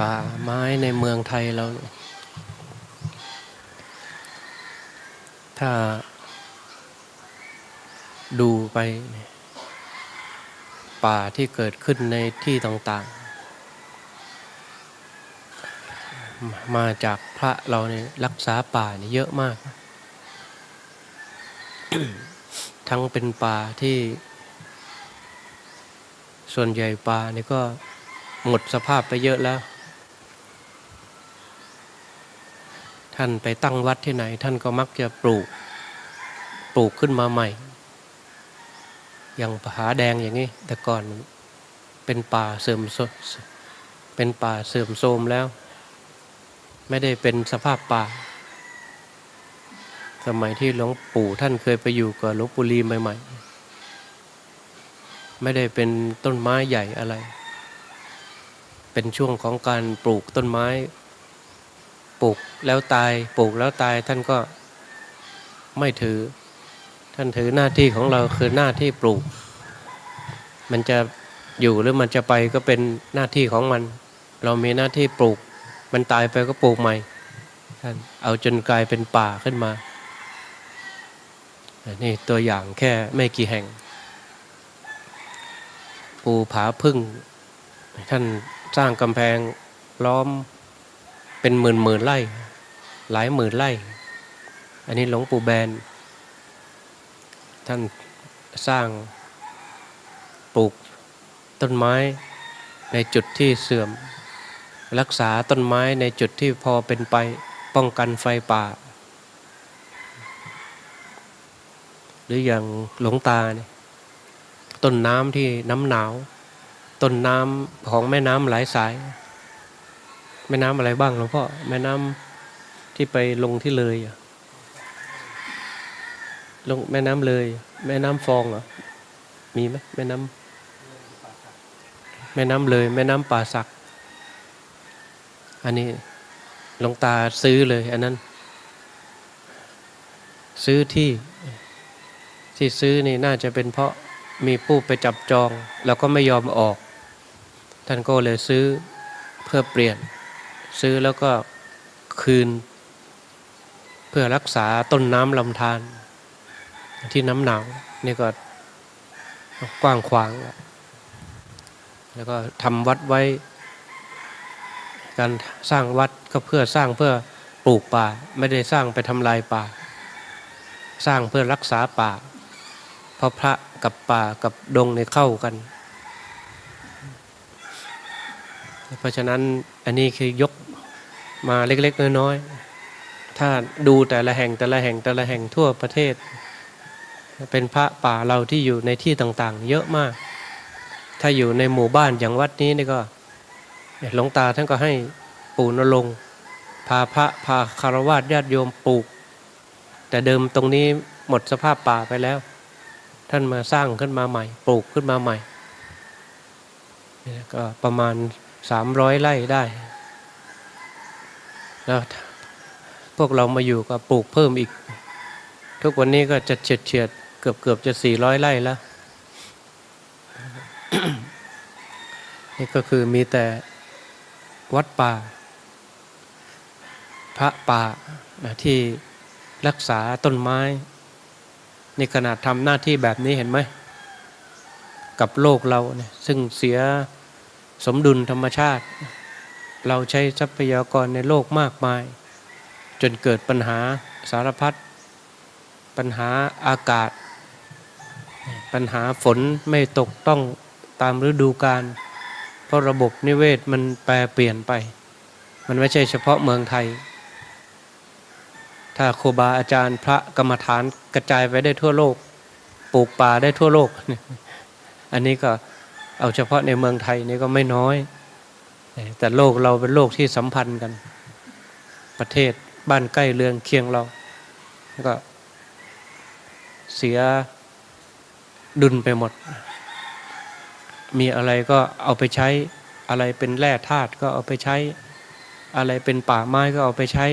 ป่าไม้ในเมืองไทยเรา ถ้าดูไป ป่าที่เกิดขึ้นในที่ต่างๆมามาจากพระเราเนี่ยรักษาป่าเนี่ยเยอะมาก ทั้งเป็นป่าที่ ส่วนใหญ่ป่านี่ก็หมดสภาพไปเยอะแล้ว ท่านไปตั้งวัดที่ไหน ท่านก็มักจะปลูก ปลูกขึ้นมาใหม่ อย่างผาแดงอย่างนี้ แต่ก่อนเป็นป่าเสื่อมโทรมเป็นป่าเสื่อมโทรมแล้ว ไม่ได้เป็นสภาพป่า สมัยที่หลวงปู่ท่านเคยไปอยู่กับหลวงปู่ลีใหม่ ๆ ไม่ได้เป็นต้นไม้ใหญ่อะไร เป็นช่วงของการปลูกต้นไม้ ปลูกแล้วตายปลูกแล้วตายท่านก็ไม่ถือ ท่านถือหน้าที่ของเราคือหน้าที่ปลูก มันจะอยู่หรือมันจะไปก็เป็นหน้าที่ของมัน เรามีหน้าที่ปลูก มันตายไปก็ปลูกใหม่ท่านเอาจนกลายเป็นป่าขึ้นมานี่ตัวอย่างแค่ไม่กี่แห่ง ปูผาพึ่ง ท่านสร้างกำแพงล้อม เป็นหมื่นหมื่นไร่ หลายหมื่นไร่ อันนี้หลวงปู่แบน ท่านสร้างปลูกต้นไม้ในจุดที่เสื่อม รักษาต้นไม้ในจุดที่พอเป็นไปป้องกันไฟป่า หรืออย่างหลวงตาเนี่ยต้นน้ำที่น้ำหนาว ต้นน้ำของแม่น้ำหลายสาย แม่น้ำอะไรบ้างหลวงพ่อแม่น้ำที่ไปลงที่เลยลงแม่น้ำเลย แม่น้ำฟองเหรอมีไหมแม่น้ำแม่น้ำเลย แม่น้ำป่าสัก อันนี้หลวงตาซื้อเลย อันนั้น ซื้อที่ที่ซื้อนี่น่าจะเป็นเพราะมีผู้ไปจับจอง แล้วก็ไม่ยอมออก ท่านก็เลยซื้อเพื่อเปลี่ยน ซื้อแล้วก็คืน เพื่อรักษาต้นน้ำลำธารที่น้ำหนาวนี่ก็กว้างขวาง แล้วก็ทำวัดไว้ การสร้างวัดก็เพื่อสร้างเพื่อปลูกป่า ไม่ได้สร้างไปทำลายป่า สร้างเพื่อรักษาป่า เพราะพระกับป่ากับดงเนี่ยเข้ากัน เพราะฉะนั้นอันนี้คือยกมาเล็กๆน้อยๆถ้าดูแต่ละแห่งแต่ละแห่งแต่ละแห่งทั่วประเทศ เป็นพระป่าเราที่อยู่ในที่ต่างๆ เยอะมาก ถ้าอยู่ในหมู่บ้านอย่างวัดนี้นี่ก็หลวงตาท่านก็ให้ปู่นรงพาพระพาคารวะญาติโยมปลูก แต่เดิมตรงนี้หมดสภาพป่าไปแล้ว ท่านมาสร้างขึ้นมาใหม่ ปลูกขึ้นมาใหม่ก็ประมาณ สามร้อยไร่ได้แล้วพวกเรามาอยู่ก็ปลูกเพิ่มอีก ทุกวันนี้ก็จะเฉียดเฉียดเกือบเกือบจะสี่ร้อยไร่แล้ว นี่ก็คือมีแต่วัดป่า พระป่าที่รักษาต้นไม้ นี่ขนาดทำหน้าที่แบบนี้เห็นไหม กับโลกเราเนี่ยซึ่งเสีย สมดุลธรรมชาติ เราใช้ทรัพยากรในโลกมากมาย จนเกิดปัญหาสารพัดปัญหาอากาศ ปัญหาฝนไม่ตกต้องตามฤดูกาลเพราะระบบนิเวศมันแปรเปลี่ยนไป มันไม่ใช่เฉพาะเมืองไทย ถ้าครูบาอาจารย์พระกรรมฐานกระจายไปได้ทั่วโลก ปลูกป่าได้ทั่วโลก อันนี้ก็ เอาเฉพาะในเมืองไทยนี่ก็ไม่น้อย แต่โลกเราเป็นโลกที่สัมพันธ์กัน ประเทศบ้านใกล้เรือนเคียงเราก็เสียดุลไปหมด มีอะไรก็เอาไปใช้ อะไรเป็นแร่ธาตุก็เอาไปใช้ อะไรเป็นป่าไม้ก็เอาไปใช้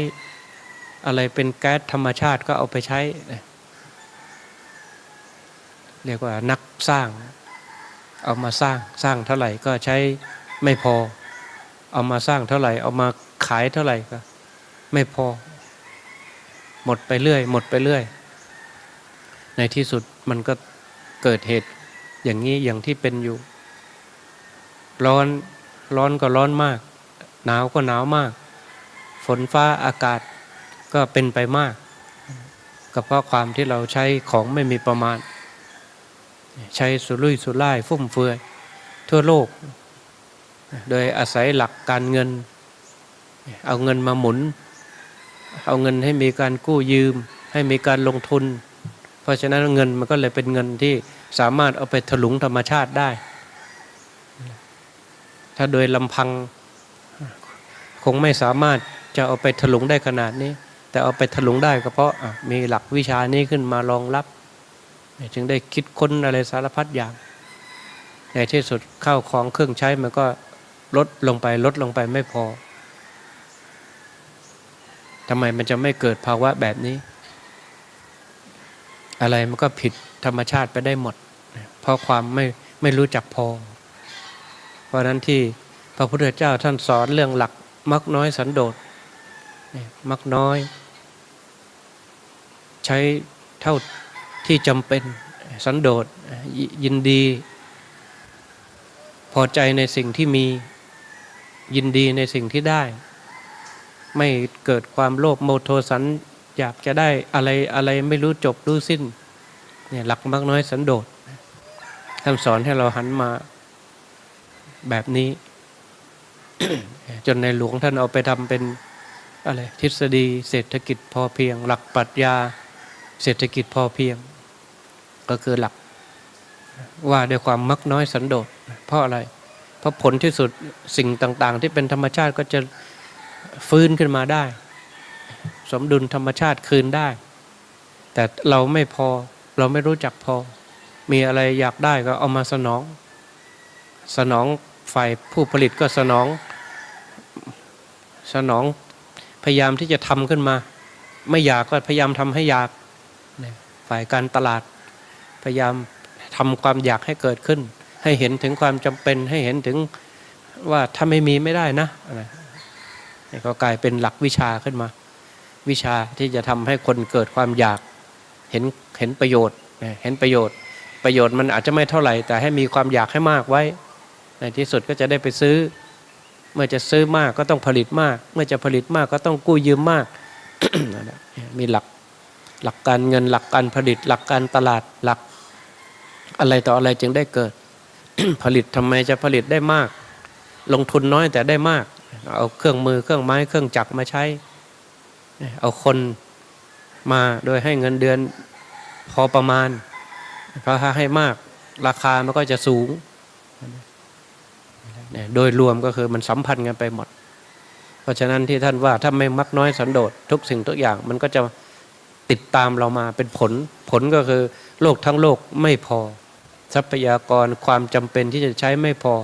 อะไรเป็นแก๊สธรรมชาติก็เอาไปใช้ เรียกว่านักสร้าง เอามาสร้างสร้างเท่าไหร่ก็ใช้ไม่พอ เอามาสร้างเท่าไหร่ เอามาขายเท่าไหร่ก็ ไม่พอ หมดไปเรื่อย หมดไปเรื่อย ในที่สุดมันก็เกิดเหตุอย่างนี้อย่างที่เป็นอยู่ ร้อนร้อนก็ร้อนมาก หนาวก็หนาวมาก ฝนฟ้าอากาศก็เป็นไปมาก ก็เพราะความที่เราใช้ของไม่มีประมาณ ใช้สุรุ่ยสุร่ายฟุ่มเฟือยทั่วโลก โดยอาศัยหลักการเงิน เอาเงินมาหมุน เอาเงินให้มีการกู้ยืม ให้มีการลงทุน เพราะฉะนั้นเงินมันก็เลยเป็นเงินที่สามารถเอาไปถลุงธรรมชาติได้ ถ้าโดยลำพังคงไม่สามารถจะเอาไปถลุงได้ขนาดนี้ แต่เอาไปถลุงได้ก็เพราะอะมีหลักวิชานี้ขึ้นมารองรับ จึงได้คิดค้นอะไรสารพัดอย่าง ในที่สุดข้าวของเครื่องใช้มันก็ลดลงไปลดลงไปไม่พอทำไมมันจะไม่เกิดภาวะแบบนี้ อะไรมันก็ผิดธรรมชาติไปได้หมด เพราะความไม่ไม่รู้จักพอ เพราะนั้นที่พระพุทธเจ้าท่านสอนเรื่องหลักมักน้อยสันโดษมักน้อย ใช้เท่า ที่จำเป็นสันโดษยยินดี พอใจในสิ่งที่มียินดีในสิ่งที่ได้ ไม่เกิดความโลภโมโทสันอยากจะได้อะไรอะไรไม่รู้จบรู้สิ้นเนี่ยหลักมากน้อยสันโดษท่านสอนให้เราหันมาแบบนี้ จนในหลวงท่านเอาไปทำเป็นอะไรทฤษฎีเศรษฐกิจพอเพียง หลักปรัชญาเศรษฐกิจพอเพียง ก็คือหลัก ว่าด้วยความมักน้อยสันโดษเพราะอะไร เพราะผลที่สุดสิ่งต่าง ๆ ที่เป็นธรรมชาติก็จะฟื้นขึ้นมาได้ สมดุลธรรมชาติคืนได้ แต่เราไม่พอเราไม่รู้จักพอ มีอะไรอยากได้ก็เอามาสนอง สนองฝ่ายผู้ผลิตก็สนอง สนองพยายามที่จะทำขึ้นมา ไม่อยากก็พยายามทำให้อยาก ฝ่ายการตลาด พยายามทำความอยากให้เกิดขึ้น ให้เห็นถึงความจำเป็นให้เห็นถึงว่าถ้าไม่มีไม่ได้นะนี่ก็กลายเป็นหลักวิชาขึ้นมา วิชาที่จะทำให้คนเกิดความอยากเห็นเห็นประโยชน์เห็นประโยชน์ ประโยชน์มันอาจจะไม่เท่าไหร่ แต่ให้มีความอยากให้มากไว้ ในที่สุดก็จะได้ไปซื้อ เมื่อจะซื้อมากก็ต้องผลิตมาก เมื่อจะผลิตมากก็ต้องกู้ยืมมาก มีหลักหลักการเงินหลักการผลิต หลักการตลาดหลัก อะไรต่ออะไรจึงได้เกิด ผลิตทำไมจะผลิตได้มาก ลงทุนน้อยแต่ได้มาก เอาเครื่องมือเครื่องไม้เครื่องจักรมาใช้ เอาคนมาโดยให้เงินเดือนพอประมาณ เพราะถ้าให้มากราคามันก็จะสูง โดยรวมก็คือมันสัมพันธ์กันไปหมด เพราะฉะนั้นที่ท่านว่าถ้าไม่มักน้อยสันโดษทุกสิ่งทุกอย่างมันก็จะติดตามเรามาเป็นผล ผลก็คือโลกทั้งโลกไม่พอ ทรัพยากรความจำเป็นที่จะใช้ไม่พอ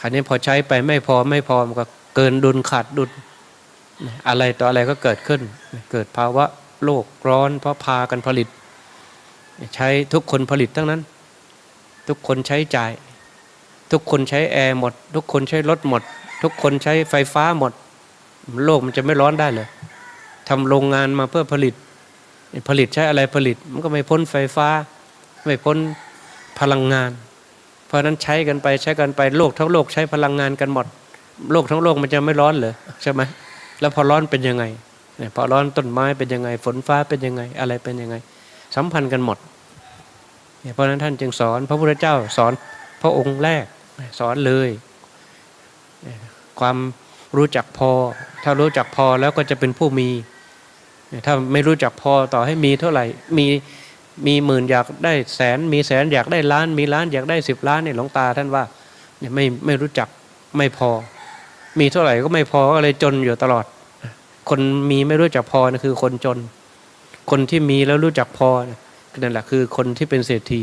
คราวนี้พอใช้ไปไม่พอไม่พอมันก็เกินดุลขาดดุลอะไรต่ออะไรก็เกิดขึ้น เกิดภาวะโลกร้อน เพราะพากันผลิต ใช้ทุกคนผลิตทั้งนั้น ทุกคนใช้จ่าย ทุกคนใช้แอร์หมด ทุกคนใช้รถหมด ทุกคนใช้ไฟฟ้าหมด โลกมันจะไม่ร้อนได้เลยทำโรงงานมาเพื่อผลิต ผลิตใช้อะไรผลิต มันก็ไม่พ้นไฟฟ้า ไม่พ้นพลังงาน เพราะนั้นใช้กันไปใช้กันไปโลกทั้งโลกใช้พลังงานกันหมด โลกทั้งโลกมันจะไม่ร้อนเหรอใช่ไหมแล้วพอร้อนเป็นยังไงพอร้อนต้นไม้เป็นยังไง ฝนฟ้าเป็นยังไง อะไรเป็นยังไง สัมพันธ์กันหมดเพราะนั้นท่านจึงสอนพระพุทธเจ้าสอนพระองค์แรกสอนเลย ความรู้จักพอ ถ้ารู้จักพอแล้วก็จะเป็นผู้มี ถ้าไม่รู้จักพอต่อให้มีเท่าไหร่มี มีหมื่นอยากได้แสน มีแสนอยากได้ล้าน มีล้านอยากได้สิบล้านเนี่ยหลวงตาท่านว่าเนี่ยไม่ไม่รู้จักไม่พอ มีเท่าไหร่ก็ไม่พอก็เลยจนอยู่ตลอด คนมีไม่รู้จักพอนะคือคนจน คนที่มีแล้วรู้จักพอนั่นแหละคือคนที่เป็นเศรษฐี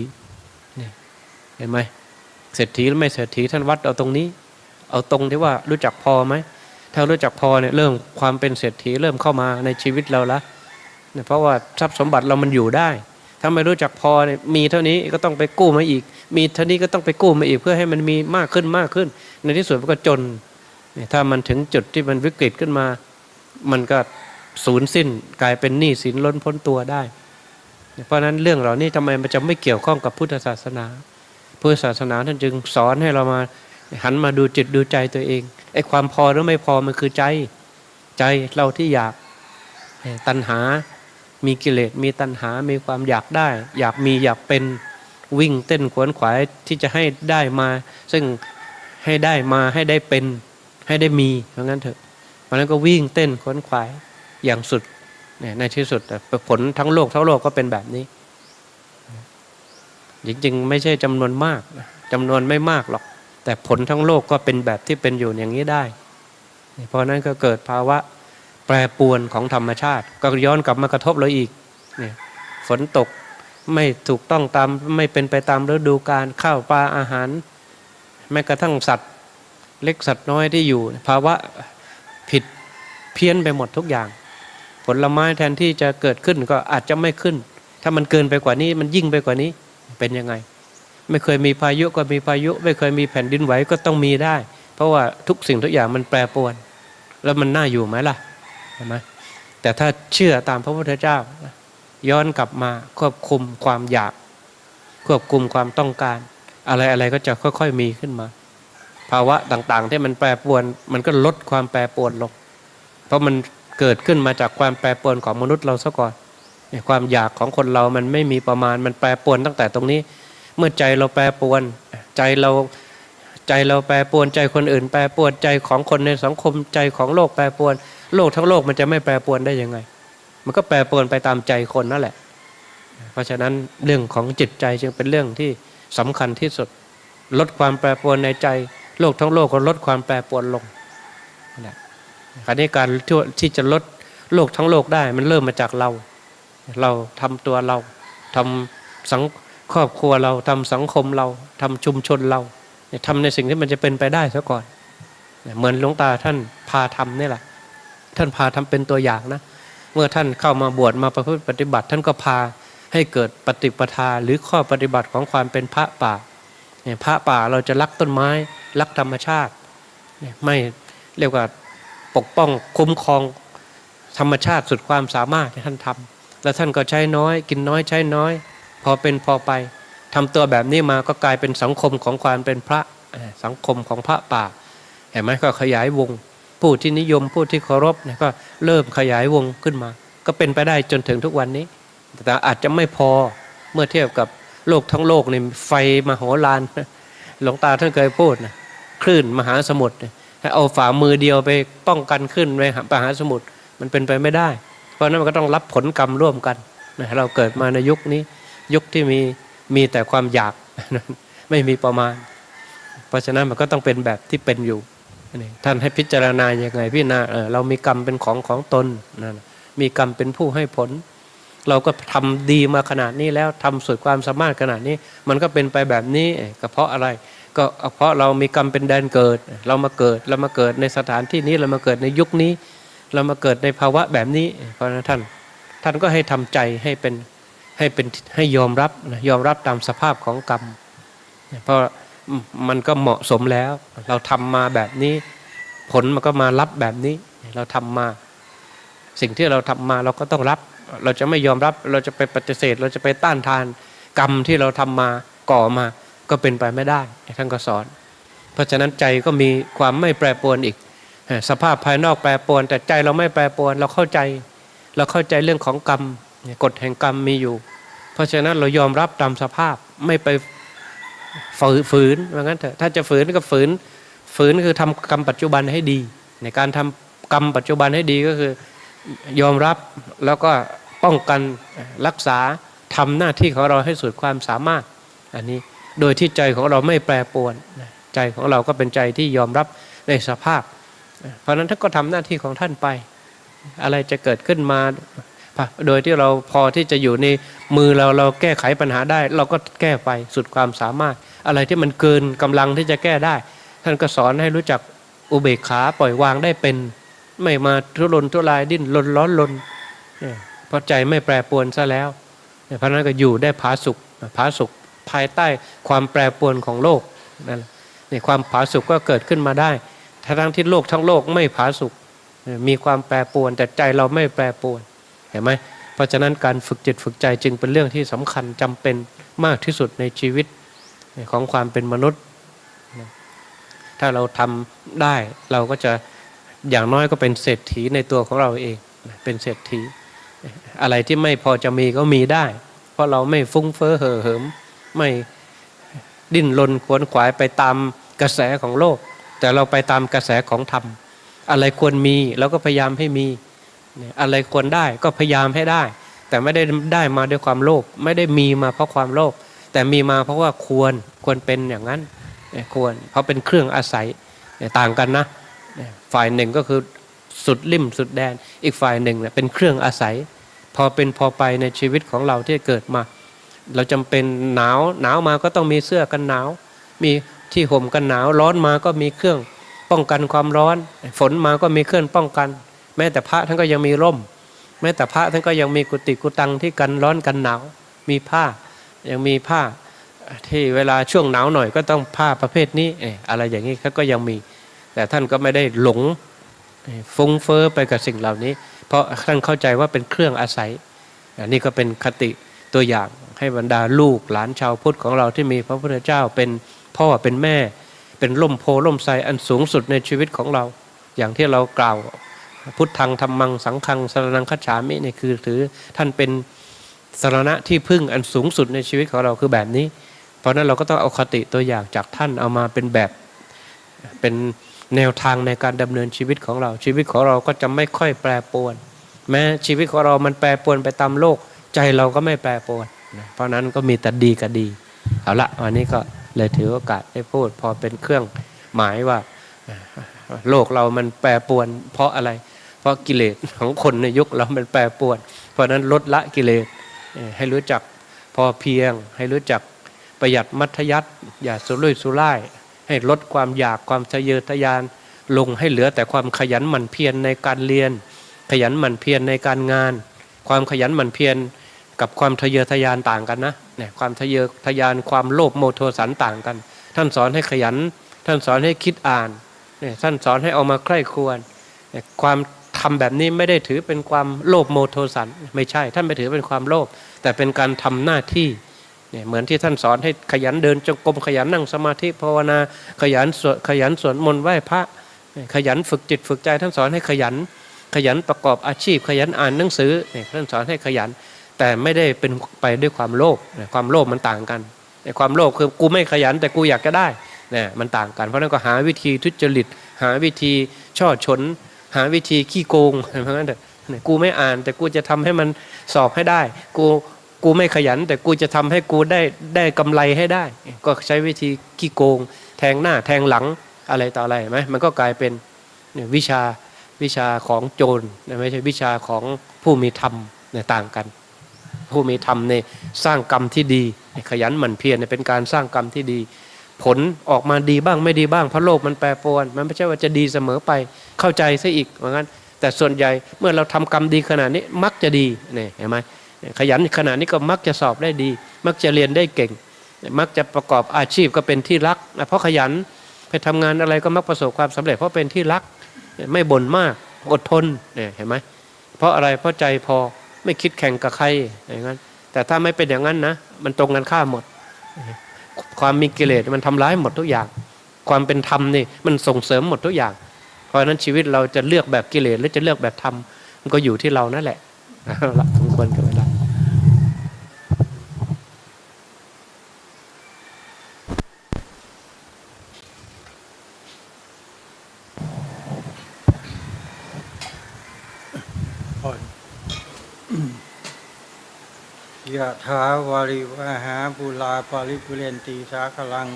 เห็นไหมเศรษฐีหรือไม่เศรษฐีท่านวัดเอาตรงนี้ เอาตรงที่ว่ารู้จักพอไหมถ้ารู้จักพอเนี่ยเริ่มความเป็นเศรษฐีเริ่มเข้ามาในชีวิตเราละเพราะว่าทรัพย์สมบัติเรามันอยู่ได้ ถ้าไม่รู้จักพอเนี่ยมีเท่านี้ก็ต้องไปกู้มาอีก มีเท่านี้ก็ต้องไปกู้มาอีกเพื่อให้มันมีมากขึ้นมากขึ้น ในที่สุดมันก็จนเนี่ยถ้ามันถึงจุดที่มันวิกฤตขึ้นมา มันก็สูญสิ้นกลายเป็นหนี้สินล้นพ้นตัวได้ เพราะฉะนั้นเรื่องเหล่านี้ทำไมมันจะไม่เกี่ยวข้องกับพุทธศาสนา พุทธศาสนาท่านจึงสอนให้เรามาหันมาดูจิตดูใจตัวเองไอ้ความพอหรือไม่พอมันคือใจ ใจเราที่อยากตัณหา มีกิเลสมีตัณหา มีความอยากได้ อยากมีอยากเป็นวิ่งเต้นขวนขวายที่จะให้ได้มา ซึ่งให้ได้มาให้ได้เป็นให้ได้มีเพราะงั้นเถอะเพราะนั้นก็วิ่งเต้นขวนขวายอย่างสุดเนี่ยในที่สุดผลทั้งโลกทั้งโลกก็เป็นแบบนี้ จริงๆ ไม่ใช่จำนวนมากจำนวนไม่มากหรอก แต่ผลทั้งโลกก็เป็นแบบที่เป็นอยู่อย่างนี้ได้ เพราะนั้นก็เกิดภาวะ แปรปรวนของธรรมชาติ ก็ย้อนกลับมากระทบเราอีกเนี่ยฝนตกไม่ถูกต้องตามไม่เป็นไปตามฤดูกาลข้าวปลาอาหาร แม้กระทั่งสัตว์เล็กสัตว์น้อยที่อยู่ ภาวะผิดเพี้ยนไปหมดทุกอย่าง ผลไม้แทนที่จะเกิดขึ้นก็อาจจะไม่ขึ้น ถ้ามันเกินไปกว่านี้มันยิ่งไปกว่านี้เป็นยังไง ไม่เคยมีพายุก็มีพายุ ไม่เคยมีแผ่นดินไหวก็ต้องมีได้ เพราะว่าทุกสิ่งทุกอย่างมันแปรปรวน แล้วมันน่าอยู่ไหมล่ะ เห็นไหมแต่ถ้าเชื่อตามพระพุทธเจ้า ย้อนกลับมาควบคุมความอยาก ควบคุมความต้องการ อะไรอะไรก็จะค่อยๆมีขึ้นมา ภาวะต่างๆ ที่มันแปรปรวน มันก็ลดความแปรปรวนลง เพราะมันเกิดขึ้นมาจากความแปรปรวนของมนุษย์เราซะก่อนความอยากของคนเรามันไม่มีประมาณมันแปรปรวนตั้งแต่ตรงนี้ เมื่อใจเราแปรปรวน ใจเราใจเราแปรปรวนใจคนอื่น แปรปรวนใจของคนในสังคมใจของโลกแปรปรวน โลกทั้งโลกมันจะไม่แปรปรวนได้ยังไง มันก็แปรปรวนไปตามใจคนนั่นแหละ เพราะฉะนั้นเรื่องของจิตใจจึงเป็นเรื่องที่สำคัญที่สุด ลดความแปรปรวนในใจ โลกทั้งโลกก็ลดความแปรปรวนลงนะคราวนี้การที่จะลดโลกทั้งโลกได้มันเริ่มมาจากเรา เราทำตัวเราทำสังครอบครัวเราทำสังคมเราทำชุมชนเราทำในสิ่งที่มันจะเป็นไปได้ซะก่อน เหมือนหลวงตาท่านพาทำนี่แหละ ท่านพาทำเป็นตัวอย่างนะ เมื่อท่านเข้ามาบวชมาประพฤติปฏิบัติ ท่านก็พาให้เกิดปฏิปทาหรือข้อปฏิบัติของความเป็นพระป่าเนี่ยพระป่าเราจะรักต้นไม้ รักธรรมชาติไม่เรียกว่าปกป้องคุ้มครองธรรมชาติสุดความสามารถที่ท่านทำแล้วท่านก็ใช้น้อย กินน้อยใช้น้อย พอเป็นพอไปทำตัวแบบนี้มาก็กลายเป็นสังคมของความเป็นพระสังคมของพระป่าเห็นไหมก็ขยายวง ผู้ที่นิยมผู้ที่เคารพเนี่ยก็เริ่มขยายวงขึ้นมา ก็เป็นไปได้จนถึงทุกวันนี้ แต่อาจจะไม่พอเมื่อเทียบกับโลกทั้งโลกนี่ไฟมโหฬารหลวงตาท่านเคยพูดนะคลื่นมหาสมุทรให้เอาฝ่ามือเดียวไปป้องกันขึ้นไปมหาสมุทรมันเป็นไปไม่ได้ เพราะนั้นมันก็ต้องรับผลกรรมร่วมกันนะเราเกิดมาในยุคนี้ยุคที่มีมีแต่ความอยากไม่มีประมาณ เพราะฉะนั้นมันก็ต้องเป็นแบบที่เป็นอยู่ ท่านให้พิจารณาอย่างไงพี่นาเรามีกรรมเป็นของของตนนะมีกรรมเป็นผู้ให้ผล เราก็ทำดีมาขนาดนี้แล้วทำสุดความสามารถขนาดนี้ มันก็เป็นไปแบบนี้ก็เพราะอะไร ก็เพราะเรามีกรรมเป็นแดนเกิด เรามาเกิดเรามาเกิดในสถานที่นี้เรามาเกิดในยุคนี้ เรามาเกิดในภาวะแบบนี้ เพราะนั้นท่าน ท่านก็ให้ทำใจให้เป็นให้เป็นให้ยอมรับยอมรับตามสภาพของกรรมเพราะ มันก็เหมาะสมแล้ว เราทำมาแบบนี้ ผลมันก็มารับแบบนี้ เราทำมา สิ่งที่เราทำมาเราก็ต้องรับ เราจะไม่ยอมรับ เราจะไปปฏิเสธ เราจะไปต้านทาน กรรมที่เราทำมาก่อมา ก็เป็นไปไม่ได้ท่านก็สอน เพราะฉะนั้นใจก็มีความไม่แปรปรวนอีก สภาพภายนอกแปรปรวน แต่ใจเราไม่แปรปรวน เราเข้าใจ เราเข้าใจเรื่องของกรรมกฎแห่งกรรมมีอยู่ เพราะฉะนั้นเรายอมรับตามสภาพไม่ไป ฝืนว่างั้นเถอะถ้าจะฝืนก็ฝืน ฝืนคือทำกรรมปัจจุบันให้ดี ในการทำกรรมปัจจุบันให้ดีก็คือยอมรับแล้วก็ป้องกันรักษาทำหน้าที่ของเราให้สุดความสามารถ อันนี้โดยที่ใจของเราไม่แปรปรวนใจของเราก็เป็นใจที่ยอมรับในสภาพ เพราะนั้นท่านก็ทำหน้าที่ของท่านไป อะไรจะเกิดขึ้นมา โดยที่เราพอที่จะอยู่ในมือเราเราแก้ไขปัญหาได้ เราก็แก้ไปสุดความสามารถ อะไรที่มันเกินกำลังที่จะแก้ได้ ท่านก็สอนให้รู้จักอุเบกขาปล่อยวางได้เป็น ไม่มาทุรนทุรายดิ้นรนร้อนรนเพราะใจไม่แปรปรวนซะแล้วเพราะนั้นก็อยู่ได้ผาสุกผาสุกภายใต้ความแปรปรวนของโลกนั่นแหละนี่ความผาสุกก็เกิดขึ้นมาได้ทั้งที่โลกทั้งโลกไม่ผาสุกมีความแปรปรวนแต่ใจเราไม่แปรปรวน เห็นไหมเพราะฉะนั้นการฝึกจิตฝึกใจจึงเป็นเรื่องที่สำคัญจำเป็นมากที่สุดในชีวิตของความเป็นมนุษย์ ถ้าเราทำได้เราก็จะอย่างน้อยก็เป็นเศรษฐีในตัวของเราเองเป็นเศรษฐี อะไรที่ไม่พอจะมีก็มีได้ เพราะเราไม่ฟุ้งเฟ้อเห่อเหิมไม่ดิ้นรนขวนขวายไปตามกระแสของโลก แต่เราไปตามกระแสของธรรม อะไรควรมีเราก็พยายามให้มี อะไรควรได้ก็พยายามให้ได้ แต่ไม่ได้ได้มาด้วยความโลภไม่ได้มีมาเพราะความโลภแต่มีมาเพราะว่าควรควรเป็นอย่างนั้นควรเพราะเป็นเครื่องอาศัยต่างกันนะฝ่ายหนึ่งก็คือสุดลิ่มสุดแดน อีกฝ่ายหนึ่งเป็นเครื่องอาศัย พอเป็นพอไปในชีวิตของเราที่เกิดมา เราจำเป็นหนาวหนาวมาก็ต้องมีเสื้อกันหนาว มีที่ห่มกันหนาวร้อนมาก็มีเครื่องป้องกันความร้อน ฝนมาก็มีเครื่องป้องกัน แม้แต่พระท่านก็ยังมีร่ม แม้แต่พระท่านก็ยังมีกุฏิกุตังที่กันร้อนกันหนาว มีผ้า ยังมีผ้าที่เวลาช่วงหนาวหน่อยก็ต้องผ้าประเภทนี้อะไรอย่างนี้เขาก็ยังมี แต่ท่านก็ไม่ได้หลงฟุ้งเฟอ้อไปกับสิ่งเหล่านี้ เพราะท่านเข้าใจว่าเป็นเครื่องอาศัยอันนี้ก็เป็นคติตัวอย่างให้บรรดาลูกหลานชาวพุทธของเราที่มีพระพุทธเจ้าเป็นพ่อเป็นแม่ เป็นล่มโพล่มไทรอันสูงสุดในชีวิตของเรา อย่างที่เรากล่าว พุทธังธรรมังสังฆังสรนังคัจฉามิเนี่ยคือถือท่านเป็นสารณะที่พึ่งอันสูงสุดในชีวิตของเราคือแบบนี้ เพราะนั้นเราก็ต้องเอาคติตัวอย่างจากท่านเอามาเป็นแบบเป็นแนวทางในการดำเนินชีวิตของเราชีวิตของเราก็จะไม่ค่อยแปรปรวน แม้ชีวิตของเรามันแปรปรวนไปตามโลก ใจเราก็ไม่แปรปรวนเพราะนั้นก็มีแต่ดีกับดีเอาละวันนี้ก็เลยถือโอกาสได้พูด พอเป็นเครื่องหมายว่า โลกเรามันแปรปรวนเพราะอะไร เพราะกิเลสของคนในยุคเรามันแปรปรวน เพราะนั้นลดละกิเลสให้รู้จักพอเพียง ให้รู้จักประหยัดมัธยัติอย่าสุรุ่ยสุร่าย ให้ลดความอยากความทะเยอทะยาน ลงให้เหลือแต่ความขยันหมั่นเพียรในการเรียน ขยันหมั่นเพียรในการงาน ความขยันหมั่นเพียรกับความทะเยอทะยานต่างกันนะเนี่ยความทะเยอทะยานความโลภโมโทสันต่างกัน ท่านสอนให้ขยัน ท่านสอนให้คิดอ่านเนี่ยท่านสอนให้เอามาใคร่ควญความ ทำแบบนี้ไม่ได้ถือเป็นความโลภโมโทสันไม่ใช่ ท่านไม่ถือเป็นความโลภแต่เป็นการทำหน้าที่เนี่ยเหมือนที่ท่านสอนให้ขยันเดินจงกรมขยันนั่งสมาธิภาวนาขยันสวดขยันสวดมนต์ไหว้พระ ขยันฝึกจิตฝึกใจ ท่านสอนให้ขยัน ขยันประกอบอาชีพ ขยันอ่านหนังสือเนี่ยท่านสอนให้ขยัน แต่ไม่ได้เป็นไปด้วยความโลภความโลภมันต่างกันความโลภคือกูไม่ขยันแต่กูอยากจะได้เนี่ยมันต่างกันเพราะนั้นก็หาวิธีทุจริต หาวิธีช่อฉน หาวิธีขี้โกงเพราะงั้นเถอะกูไม่อ่าน แต่กูจะทำให้มันสอบให้ได้ กูกูไม่ขยัน แต่กูจะทำให้กูได้ได้กำไรให้ได้ ก็ใช้วิธีขี้โกง แทงหน้าแทงหลังอะไรต่ออะไรไหมมันก็กลายเป็นวิชาวิชาของโจรไม่ใช่วิชาของผู้มีธรรมเนี่ยต่างกัน ผู้มีธรรมเนี่ยสร้างกรรมที่ดี ขยันหมั่นเพียรเนี่ยเป็นการสร้างกรรมที่ดี ผลออกมาดีบ้างไม่ดีบ้าง เพราะโลกมันแปรปรวน มันไม่ใช่ว่าจะดีเสมอไปเข้าใจซะอีกเหมือนกันแต่ส่วนใหญ่เมื่อเราทำกรรมดีขนาดนี้มักจะดีเนี่ยเห็นไหมขยันขนาดนี้ก็มักจะสอบได้ดี มักจะเรียนได้เก่ง มักจะประกอบอาชีพก็เป็นที่รัก เพราะขยันไปทำงานอะไรก็มักประสบความสำเร็จ เพราะเป็นที่รักไม่บ่นมากอดทนเนี่ยเห็นไหมเพราะอะไรเพราะใจพอไม่คิดแข่งกับใครอย่างนั้นแต่ถ้าไม่เป็นอย่างนั้นนะ มันตรงกันข้ามหมด ความมีกิเลสมันทำร้ายหมดทุกอย่าง ความเป็นธรรมนี่มันส่งเสริมหมดทุกอย่าง เพราะนั้นชีวิตเราจะเลือกแบบกิเลสหรือจะเลือกแบบธรรมมันก็อยู่ที่เรานั่นแหละละสมควรกับเวลาอนยะถาวาริวหาปุลาปาริปุเรนตีสาคลัง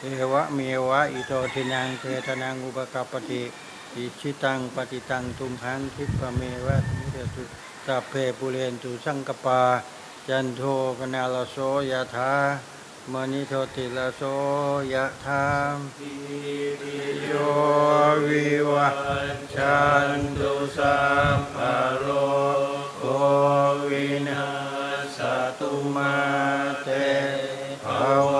เอวะเมวะอิโตทินังเทตนังอุปกปปติอิชิตังปฏิตังตุมหังคิปะเมวะมิเดตุสัพเพปุเรนตุสังกปา จันโทปนาลโสยะถามณิโทติลโสยะถามปิโยวิวัชชันตุสัพพะโลกโควินา สตุมาเตภาว